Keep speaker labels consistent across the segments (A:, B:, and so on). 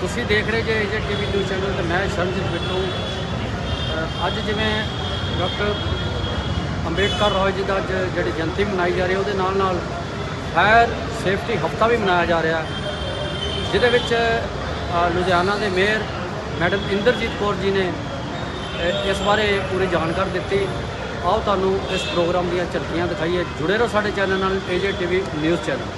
A: ਤੁਸੀਂ ਦੇਖ ਰਹੇ ਜੇ ਏਜੇ ਟੀਵੀ ਨਿਊਜ਼ ਚੈਨਲ ਤੇ ਮੈਂ ਸ਼ਰਨਜੀਤ ਬਿੱਟੂ। ਅੱਜ ਜਿਵੇਂ ਡਾਕਟਰ ਅੰਬੇਡਕਰ ਰੋਏ ਜੀ ਦਾ ਅੱਜ ਜਿਹੜੀ ਜਯੰਤੀ ਮਨਾਈ ਜਾ ਰਹੀ ਹੈ, ਉਹਦੇ ਨਾਲ ਨਾਲ ਫਾਇਰ ਸੇਫਟੀ ਹਫਤਾ ਵੀ ਮਨਾਇਆ ਜਾ ਰਿਹਾ। ਜਿਹਦੇ ਵਿੱਚ ਲੁਧਿਆਣਾ ਦੇ ਮੇਅਰ ਮੈਡਮ ਇੰਦਰਜੀਤ ਕੌਰ ਜੀ ਨੇ ਇਸ ਬਾਰੇ ਪੂਰੀ ਜਾਣਕਾਰੀ ਦਿੱਤੀ। ਆਓ ਤੁਹਾਨੂੰ ਇਸ ਪ੍ਰੋਗਰਾਮ ਦੀਆਂ ਝਲਕੀਆਂ ਦਿਖਾਈਏ। ਜੁੜੇ ਰਹੋ ਸਾਡੇ ਚੈਨਲ ਨਾਲ ਏਜੇ ਟੀਵੀ ਨਿਊਜ਼ ਚੈਨਲ।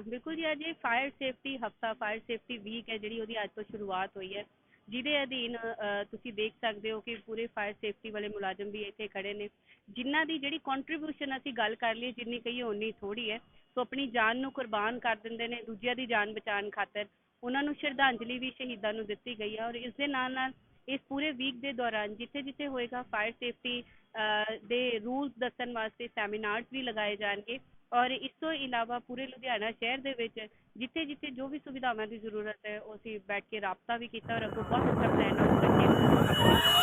B: ਬਿਲਕੁਲ ਜੀ, ਅੱਜ ਇਹ ਫਾਇਰ ਸੇਫਟੀ ਹਫਤਾ ਫਾਇਰ ਸੇਫਟੀ ਵੀਕ ਹੈ ਜਿਹੜੀ ਉਹਦੀ ਅੱਜ ਤੋਂ ਸ਼ੁਰੂਆਤ ਹੋਈ ਹੈ। ਜਿਹਦੇ ਅਧੀਨ ਤੁਸੀਂ ਦੇਖ ਸਕਦੇ ਹੋ ਕਿ ਪੂਰੇ ਫਾਇਰ ਸੇਫਟੀ ਵਾਲੇ ਮੁਲਾਜ਼ਮ ਵੀ ਇੱਥੇ ਖੜੇ ਨੇ। ਜਿਨ੍ਹਾਂ ਦੀ ਜਿਹੜੀ ਕੰਟਰੀਬਿਊਸ਼ਨ ਅਸੀਂ ਗੱਲ ਕਰ ਲਈਏ, ਜਿੰਨੀ ਕਹੀਏ ਉਨੀ ਥੋੜੀ ਹੈ। ਸੋ ਆਪਣੀ ਜਾਨ ਨੂੰ ਕੁਰਬਾਨ ਕਰ ਦਿੰਦੇ ਨੇ, ਦੂਜਿਆਂ ਦੀ ਜਾਨ ਬਚਾਉਣ ਖਾਤਰ। ਉਹਨਾਂ ਨੂੰ ਸ਼ਰਧਾਂਜਲੀ ਵੀ ਸ਼ਹੀਦਾਂ ਨੂੰ ਦਿੱਤੀ ਗਈ ਹੈ ਔਰ ਇਸ ਦੇ ਨਾਲ ਨਾਲ ਇਸ ਪੂਰੇ ਵੀਕ ਦੇ ਦੌਰਾਨ ਜਿੱਥੇ ਜਿੱਥੇ ਹੋਏਗਾ ਫਾਇਰ ਸੇਫਟੀ ਦੇ ਰੂਲਸ ਦੱਸਣ ਵਾਸਤੇ ਸੈਮੀਨਾਰਸ ਵੀ ਲਗਾਏ ਜਾਣਗੇ। ਔਰ ਇਸ ਤੋਂ ਇਲਾਵਾ ਪੂਰੇ ਲੁਧਿਆਣਾ ਸ਼ਹਿਰ ਦੇ ਵਿੱਚ ਜਿੱਥੇ ਜਿੱਥੇ ਜੋ ਵੀ ਸੁਵਿਧਾਵਾਂ ਦੀ ਜ਼ਰੂਰਤ ਹੈ, ਉਹ ਅਸੀਂ ਬੈਠ ਕੇ ਰਾਬਤਾ ਵੀ ਕੀਤਾ ਔਰ ਅੱਗੋਂ ਬਹੁਤ ਅੱਛਾ ਪਲਾਨ